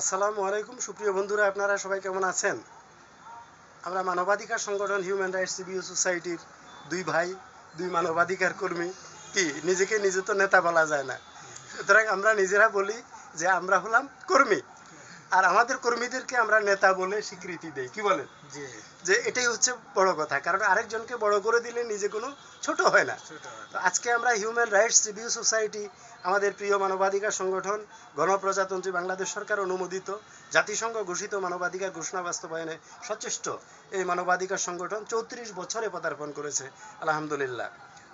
আসসালামু আলাইকুম সুপ্রিয় বন্ধুরা আপনারা সবাই কেমন আছেন? আমরা মানবাধিকার সংগঠন হিউম্যান রাইটস সিভিল সোসাইটির দুই ভাই দুই মানবাধিকার কর্মী কি নিজেকে নিজে তো নেতা বলা যায় না। সুতরাং আমরা নিজেরা বলি যে আমরা হলাম কর্মী। আর আমাদের কর্মীদেরকে আমরা নেতা বলে স্বীকৃতি দেই কি বলেন? যে এটাই হচ্ছে বড় কথা কারণ আরেকজনকে বড় করে দিলে নিজে কোনো ছোট হয় না। তো আজকে আমরা হিউম্যান রাইটস রিভিউ সোসাইটি আমাদের প্রিয় মানবাধিকার সংগঠন, গণপ্রজাতন্ত্রী বাংলাদেশ সরকার অনুমোদিত, জাতিসংঘ ঘোষিত মানবাধিকার ঘোষণা বাস্তবায়নে সচেষ্ট এই মানবাধিকার সংগঠন চৌত্রিশ বছরে পদার্পণ করেছে, আলহামদুলিল্লাহ।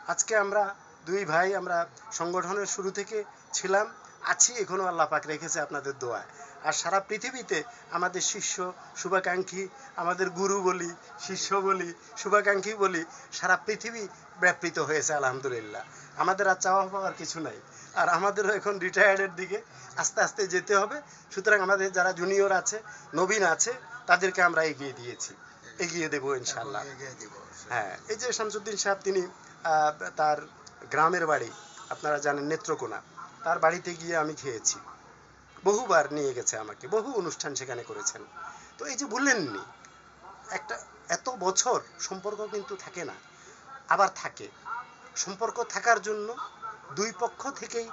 আজকে আমরা দুই ভাই, আমরা সংগঠনের শুরু থেকে ছিলাম, আছি এখনও আল্লাহ পাক রেখেছে আপনাদের দোয়ায়। আর সারা পৃথিবীতে আমাদের শিষ্য শুভাকাঙ্ক্ষী, আমাদের গুরু বলি, শিষ্য বলি, শুভাকাঙ্ক্ষী বলি, সারা পৃথিবী ব্যাপৃত হয়েছে, আলহামদুলিল্লাহ। আমাদের আর চাওয়া পাওয়ার কিছু নাই। আর আমাদেরও এখন রিটায়ার্ডের দিকে আস্তে আস্তে যেতে হবে। সুতরাং আমাদের যারা জুনিয়র আছে নবীন আছে তাদেরকে আমরা এগিয়ে দিয়েছি। এগিয়ে দেবো ইনশাল্লাহ হ্যাঁ এই যে শামসুদ্দিন সাহেব তিনি তার গ্রামের বাড়ি আপনারা জানেন নেত্রকোনা তার বাড়িতে গিয়ে আমি খেয়েছি। বহুবার নিয়ে গেছে আমাকে বহু অনুষ্ঠান সেখানে করেছেন। তো এই যে বললেননি একটা এত বছর সম্পর্ক কিন্তু থাকে না আবার থাকে। সম্পর্ক থাকার জন্য দুই পক্ষ থেকেই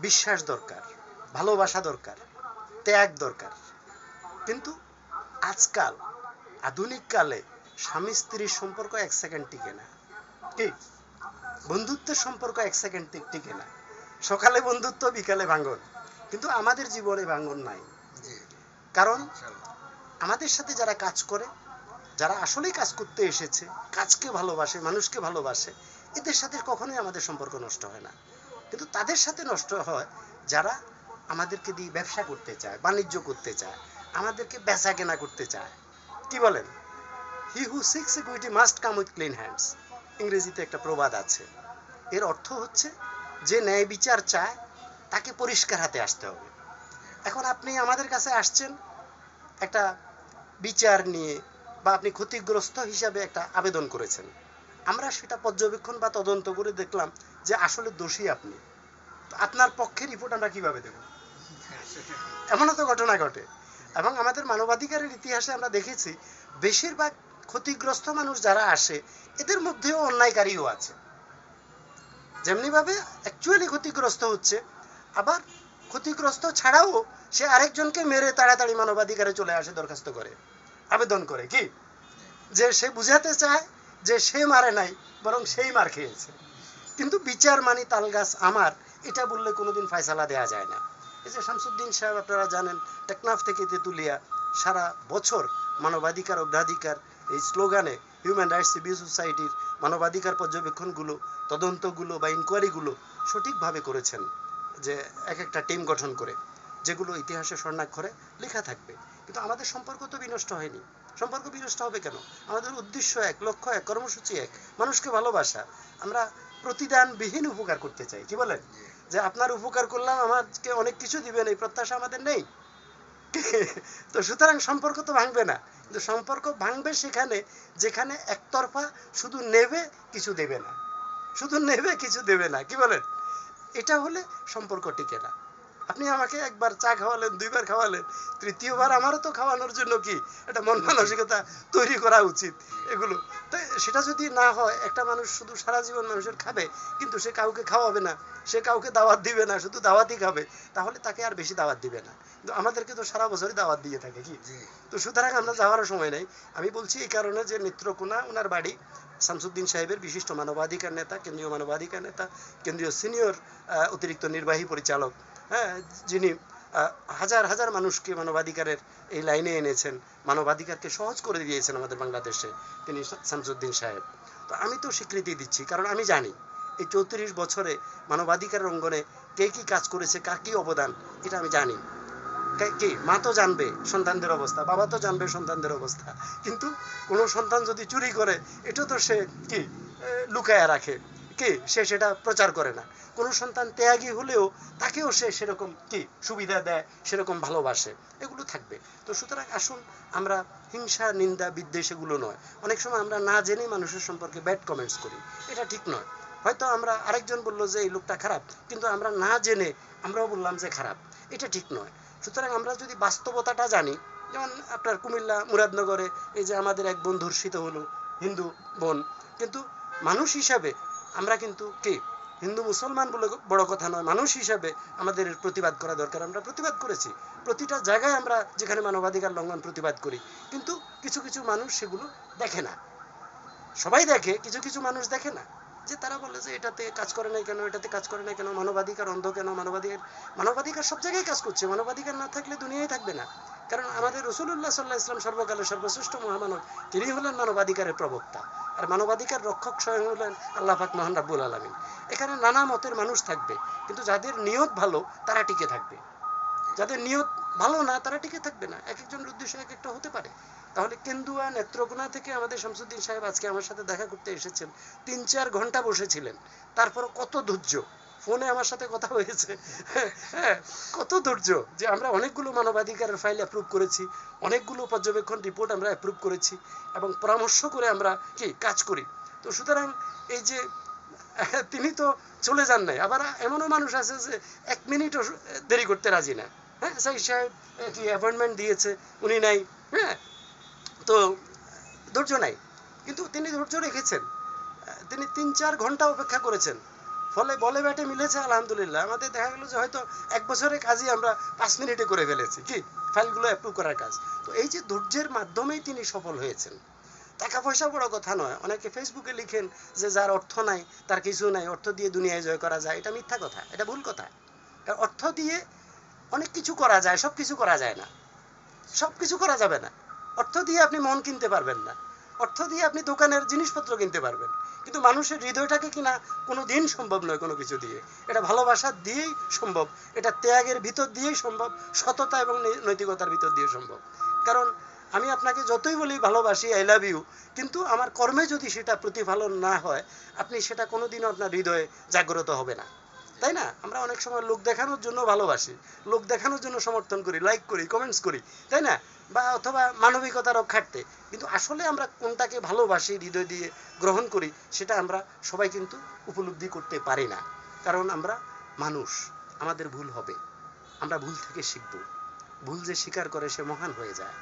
বিশ্বাস দরকার ভালোবাসা দরকার ত্যাগ দরকার। কিন্তু আজকাল আধুনিক কালে স্বামী স্ত্রীর সম্পর্ক এক সেকেন্ড টিকে না। কি? বন্ধুত্বের সম্পর্ক এক সেকেন্ড টিকে না। সকালে বন্ধুত্ব বিকালে ভাঙন। কিন্তু আমাদের জীবনে ভাঙন নাই। কারণ আমাদের সাথে যারা কাজ করে যারা আসলেই কাজ করতে এসেছে কাজকে ভালোবাসে মানুষকে ভালোবাসে এদের সাথে কখনোই আমাদের সম্পর্ক নষ্ট হয় না। কিন্তু তাদের সাথে নষ্ট হয় যারা আমাদেরকে দিয়ে ব্যবসা করতে চায়, বাণিজ্য করতে চায়, আমাদেরকে বেচা কেনা করতে চায়। কি বলেন? He who seeks equity must come with clean hands ইংরেজিতে একটা প্রবাদ আছে। এর অর্থ হচ্ছে, যে ন্যায় বিচার চায়, তাকে পরিষ্কার হাতে আসতে হবে। এখন আপনি আমাদের কাছে আসছেন, একটা বিচার নিয়ে, বা আপনি ক্ষতিগ্রস্ত হিসাবে একটা আবেদন করেছেন। আমরা সেটা পর্যবেক্ষণ বা তদন্ত করে দেখলাম যে আসলে দোষী আপনি। আপনার পক্ষে রিপোর্ট আমরা কীভাবে দেব? এমনও তো ঘটনা ঘটে। এবং আমাদের মানবাধিকারের ইতিহাসে আমরা দেখেছি, বেশিরভাগ ক্ষতিগ্রস্ত মানুষ যারা আসে, এদের মধ্যেও অন্যায়কারীও আছে। যেমনিভাবে অ্যাকচুয়ালি ক্ষতিগ্রস্ত হচ্ছে, আবার ক্ষতিগ্রস্ত ছাড়াও সে আরেকজনকে মেরে তাড়াতাড়ি মানবাধিকারে চলে আসে, দরখাস্ত করে, আবেদন করে, কি? যে সে বুঝাতে চায় যে সে মারে নাই, বরং সেই মার খেয়েছে। কিন্তু বিচার মানি তালগাছ আমার, এটা বললে কোনোদিন ফয়সালা দেওয়া যায় না। এই যে শামসুদ্দিন সাহেব, আপনারা জানেন, টেকনাফ থেকে তেঁতুলিয়া সারা বছর মানবাধিকার, অগ্রাধিকার, এই স্লোগানে হিউম্যান রাইটস সিভিল সোসাইটির মানবাধিকার পর্যবেক্ষণগুলো, তদন্তগুলো বা ইনকোয়ারিগুলো সঠিকভাবে করেছেন যে এক একটা টিম গঠন করে, যেগুলো ইতিহাসে স্বর্ণাক্ষরে লেখা থাকবে। কিন্তু আমাদের সম্পর্ক তো বিনষ্ট হয়নি। সম্পর্ক বিনষ্ট হবে কেন? আমাদের উদ্দেশ্য এক, লক্ষ্য এক, কর্মসূচি এক, মানুষকে ভালোবাসা। আমরা প্রতিদানবিহীন উপকার করতে চাই, কি বলেন? যে আপনার উপকার করলাম, আমাকে অনেক কিছু দিবেন, এই প্রত্যাশা আমাদের নেই। তো সুতরাং সম্পর্ক তো ভাঙবে না। কিন্তু সম্পর্ক ভাঙবে সেখানে, যেখানে একতরফা শুধু নেবে, কিছু দেবে না। শুধু নেবে, কিছু দেবে না, কি বলেন? এটা হলে সম্পর্ক টিকে না। আপনি আমাকে একবার চা খাওয়ালেন দুইবার খাওয়ালেন তৃতীয়বার আমারও তো খাওয়ানোর জন্য কি? একটা মন মানসিকতা তৈরি করা উচিত এগুলো। তো সেটা যদি না হয় একটা মানুষ শুধু সারা জীবন মানুষের খাবে কিন্তু সে কাউকে খাওয়াবে না সে কাউকে দাওয়াত দিবে না শুধু দাওয়াতই খাবে তাহলে তাকে আর বেশি দাওয়াত দিবে না। কিন্তু আমাদেরকে তো সারা বছরই দাওয়াত দিয়ে থাকে কি? তো সুতরাং আমরা যাওয়ারও সময় নেই। আমি বলছি এই কারণে যে নেত্রকোনা ওনার বাড়ি শামসুদ্দিন সাহেবের বিশিষ্ট মানবাধিকার নেতা কেন্দ্রীয় মানবাধিকার নেতা কেন্দ্রীয় সিনিয়র অতিরিক্ত নির্বাহী পরিচালক। যিনি আহ, হাজার হাজার মানুষকে মানবাধিকারের এই লাইনে এনেছেন মানবাধিকারকে সহজ করে দিয়েছেন আমাদের বাংলাদেশে তিনি শামসুদ্দিন সাহেব। তো আমি তো স্বীকৃতি দিচ্ছি কারণ আমি জানি এই চৌত্রিশ বছরে মানবাধিকারের অঙ্গনে কে কি কাজ করেছে কার কি অবদান এটা আমি জানি। কে- মা তো জানবে সন্তানদের অবস্থা বাবা তো জানবে সন্তানদের অবস্থা। কিন্তু কোনো সন্তান যদি চুরি করে এটা তো সে কি লুকায়া রাখে। কি সে সেটা প্রচার করে না। কোনো সন্তান ত্যাগী হলেও তাকেও সে সেরকম কি সুবিধা দেয়, সেরকম ভালোবাসে, এগুলো থাকবে। তো সুতরাং আসুন আমরা হিংসা, নিন্দা, বিদ্বেষ এগুলো নয়। অনেক সময় আমরা না জেনে মানুষের সম্পর্কে ব্যাড কমেন্টস করি। এটা ঠিক নয়। হয়তো আমরা আরেকজন বলল যে, এই লোকটা খারাপ। কিন্তু আমরা না জেনে আমরাও বললাম যে, খারাপ। এটা ঠিক নয়। সুতরাং আমরা যদি বাস্তবতাটা জানি, যেমন আপনার কুমিল্লা, মুরাদনগরে এই যে আমাদের এক বোন ধর্ষিত হলো, হিন্দু বোন। কিন্তু মানুষ হিসাবে আমরা কিন্তু কে? হিন্দু, মুসলমান বলে বড় কথা নয়, মানুষ হিসাবে আমাদের প্রতিবাদ করা দরকার। আমরা প্রতিবাদ করেছি। প্রতিটা জায়গায় আমরা যেখানে মানবাধিকার লঙ্ঘন প্রতিবাদ করি। কিন্তু কিছু কিছু মানুষ সেগুলো দেখে না। সবাই দেখে, কিছু কিছু মানুষ দেখে না। যে তারা বলে যে এটাতে কাজ করে নাই কেন, এটাতে কাজ করে নাই কেন, মানবাধিকার অন্ধ কেন, মানবাধিকার মানবাধিকার সব জায়গায় কাজ করছে। মানবাধিকার না থাকলে দুনিয়ায় থাকবে না। কারণ আমাদের রসুল্লাহ সাল্লাহ ইসলাম সর্বকালের সর্বশ্রেষ্ঠ মহামানব, তিনি হলেন মানবাধিকারের প্রবক্তা। আর মানবাধিকার রক্ষক স্বয়ং হলেন আল্লাহ পাক মহান রাব্বুল আলমিন। এখানে নানা মতের মানুষ থাকবে, কিন্তু যাদের নিয়ত ভালো, তারা টিকে থাকবে। যাদের নিয়ত ভালো না, তারা টিকে থাকবে না। এক একজনের উদ্দেশ্য এক একটা হতে পারে। তাহলে কেন্দুয়া নেত্রকোনা থেকে আমাদের শামসুদ্দিন সাহেব আজকে আমার সাথে দেখা করতে এসেছেন। তিন চার ঘণ্টা বসেছিলেন। তারপর কত ধৈর্য ফোনে আমার সাথে কথা হয়েছে। হ্যাঁ কত ধৈর্য যে আমরা অনেকগুলো মানবাধিকারের ফাইল অ্যাপ্রুভ করেছি, অনেকগুলো পর্যবেক্ষণ রিপোর্ট আমরা অ্যাপ্রুভ করেছি এবং পরামর্শ করে আমরা কি কাজ করি। তো সুতরাং এই যে, তিনি তো চলে যান নাই, আবার এমনও মানুষ আছে যে এক মিনিটও দেরি করতে রাজি না। হ্যাঁ সাই সাহেব কি অ্যাপয়েন্টমেন্ট দিয়েছে, উনি নাই হ্যাঁ। তো ধৈর্য নাই, কিন্তু তিনি ধৈর্য রেখেছেন। তিনি তিন চার ঘণ্টা অপেক্ষা করেছেন। ফলে বলে ব্যাটে মিলেছে, আলহামদুলিল্লাহ। আমাদের দেখা গেল যে হয়তো এক বছরের কাজই আমরা পাঁচ মিনিটে করে ফেলেছি, কি? ফাইলগুলো অ্যাপ্রুভ করার কাজ। তো এই যে ধৈর্যের মাধ্যমেই তিনি সফল হয়েছেন টাকা পয়সা বড় কথা নয়। অনেকে ফেসবুকে লিখেন যে যার অর্থ নাই, তার কিছু নাই, অর্থ দিয়ে দুনিয়ায় জয় করা যায়, এটা মিথ্যা কথা, এটা ভুল কথা। কারণ অর্থ দিয়ে অনেক কিছু করা যায়, সব কিছু করা যায় না। সব কিছু করা যাবে না। অর্থ দিয়ে আপনি মন কিনতে পারবেন না। অর্থ দিয়ে আপনি দোকানের জিনিসপত্র কিনতে পারবেন। কিন্তু মানুষের হৃদয়টাকে কিনা কোনো দিন সম্ভব নয় কোনো কিছু দিয়ে। এটা ভালোবাসা দিয়েই সম্ভব, এটা ত্যাগের ভিতর দিয়েই সম্ভব, সততা এবং নৈতিকতার ভিতর দিয়ে সম্ভব। কারণ আমি আপনাকে যতই বলি ভালোবাসি আই লাভ ইউ কিন্তু আমার কর্মে যদি সেটা প্রতিফলন না হয়, আপনি সেটা কোনোদিনও আপনার হৃদয়ে জাগ্রত হবে না। তাই না? আমরা অনেক সময় লোক দেখানোর জন্য ভালোবাসি। লোক দেখানোর জন্য সমর্থন করি লাইক করি কমেন্টস করি, তাই না? বা অথবা মানবিকতার রক্ষার্থে। কিন্তু আসলে আমরা কোনটাকে ভালোবাসি, হৃদয় দিয়ে গ্রহণ করি, সেটা আমরা সবাই কিন্তু উপলব্ধি করতে পারি না। কারণ আমরা মানুষ, আমাদের ভুল হবে। আমরা ভুল থেকে শিখব। ভুল যে স্বীকার করে সে মহান হয়ে যায়।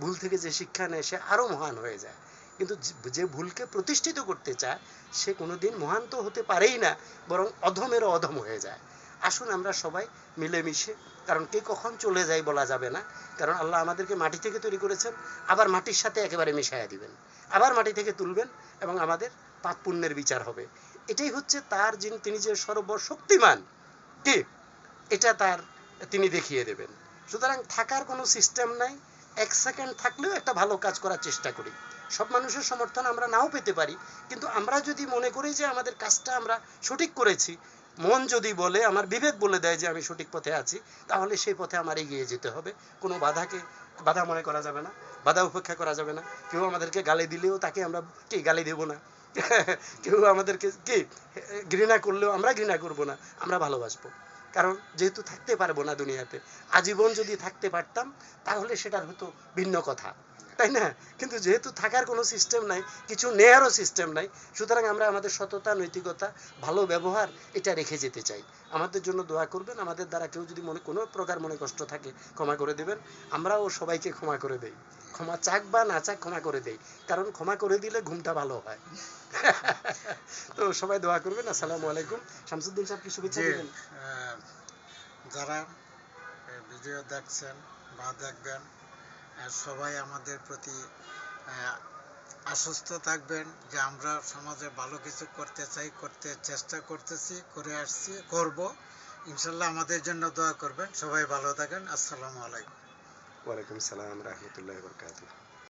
ভুল থেকে যে শিক্ষা নেয় সে আরও মহান হয়ে যায়। কিন্তু যে- ভুলকে প্রতিষ্ঠিত করতে চায়, সে কোনোদিন মহান তো হতে পারেই না, বরং অধমেরও অধম হয়ে যায়। আসুন আমরা সবাই মিলেমিশে, কারণ কে কখন চলে যায় বলা যাবে না, কারণ আল্লাহ আমাদেরকে মাটি থেকে তৈরি করেছেন, আবার মাটির সাথে একেবারে মিশাইয়া দিবেন। আবার মাটি থেকে তুলবেন এবং আমাদের পাপ পুণ্যের বিচার হবে। এটাই হচ্ছে তার যিনি, তিনি যে সর্বশক্তিমান, কে? এটা তার, তিনি দেখিয়ে দেবেন। সুতরাং থাকার কোনো সিস্টেম নাই। এক সেকেন্ড থাকলেও একটা ভালো কাজ করার চেষ্টা করি। সব মানুষের সমর্থন আমরা নাও পেতে পারি, কিন্তু আমরা যদি মনে করি যে আমাদের কাজটা আমরা সঠিক করেছি, মন যদি বলে, আমার বিবেক বলে দেয় যে আমি সঠিক পথে আছি, তাহলে সেই পথে আমার এগিয়ে যেতে হবে। কোনো বাধাকে, বাধা মনে করা যাবে না, বাধা উপেক্ষা করা যাবে না। কেউ আমাদেরকে গালি দিলেও তাকে আমরা কি গালি দেব না? কেউ আমাদেরকে কি, ঘৃণা করলেও আমরা ঘৃণা করব না, আমরা ভালোবাসবো। কারণ যেহেতু থাকতে পারব না দুনিয়াতে, আজীবন যদি থাকতে পারতাম, তাহলে সেটার হতো ভিন্ন কথা। তাই না? কিন্তু যেহেতু থাকার কোনো সিস্টেম নাই কিছু নেয়ারও সিস্টেম নাই সুতরাং আমরা আমাদের সততা নৈতিকতা ভালো ব্যবহার এটা রেখে যেতে চাই। আমাদের জন্য দোয়া করবেন আমাদের দ্বারা কেউ যদি মনে কোনো প্রকার মনে কষ্ট থাকে ক্ষমা করে দেবেন। আমরাও সবাইকে ক্ষমা করে দেই। ক্ষমা চাক বা না চাক ক্ষমা করে দেই কারণ ক্ষমা করে দিলে ঘুমটা ভালো হয়। তো সবাই দোয়া করবেন। আসসালামু আলাইকুম। শামসুদ্দিন সাহেব কি শুভেচ্ছা দেবেন? যারা ভিডিও দেখছেন বা দেখবেন সবাই আমাদের প্রতি আশ্বস্ত থাকবেন যে আমরা সমাজে ভালো কিছু করতে চাই, করতে চেষ্টা করতেছি, করে আসছি, করব। ইনশাল্লাহ আমাদের জন্য দোয়া করবেন। সবাই ভালো থাকেন। আসসালামু আলাইকুম। ওয়ালাইকুম সালাম রহমতুল্লাহ বরকাতুহ।